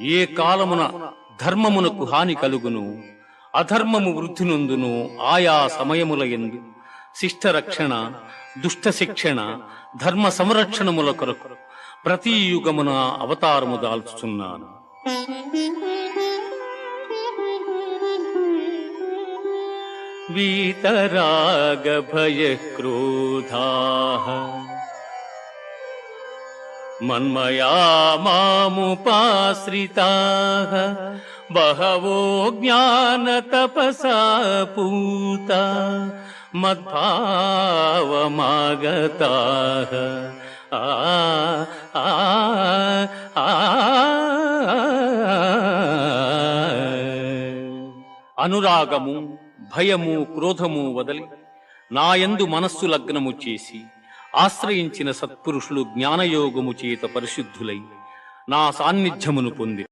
ఏ కాలమున ధర్మమునకు హాని కలుగును అధర్మము వృద్ధి నొందును ఆయా సమయముల ఎందు. శిష్ట రక్షణ దుష్ట శిక్షణ ధర్మ సంరక్షణముల కొరకు ప్రతి యుగమున అవతారము దాల్చుతున్నాను వీతరాగ భయ క్రోధా మన్మయా మాముపాశ్రితా. బహవో జ్ఞాన తపసా పూత మద్భావమాగతా ఆ ఆ ఆ. అనురాగము భయము క్రోధము వదలి నాయందు మనస్సు లగ్నము చేసి ఆశ్రయించిన సత్పురుషులు జ్ఞానయోగము చేత పరిశుద్ధులై నా సాన్నిధ్యమును పొంది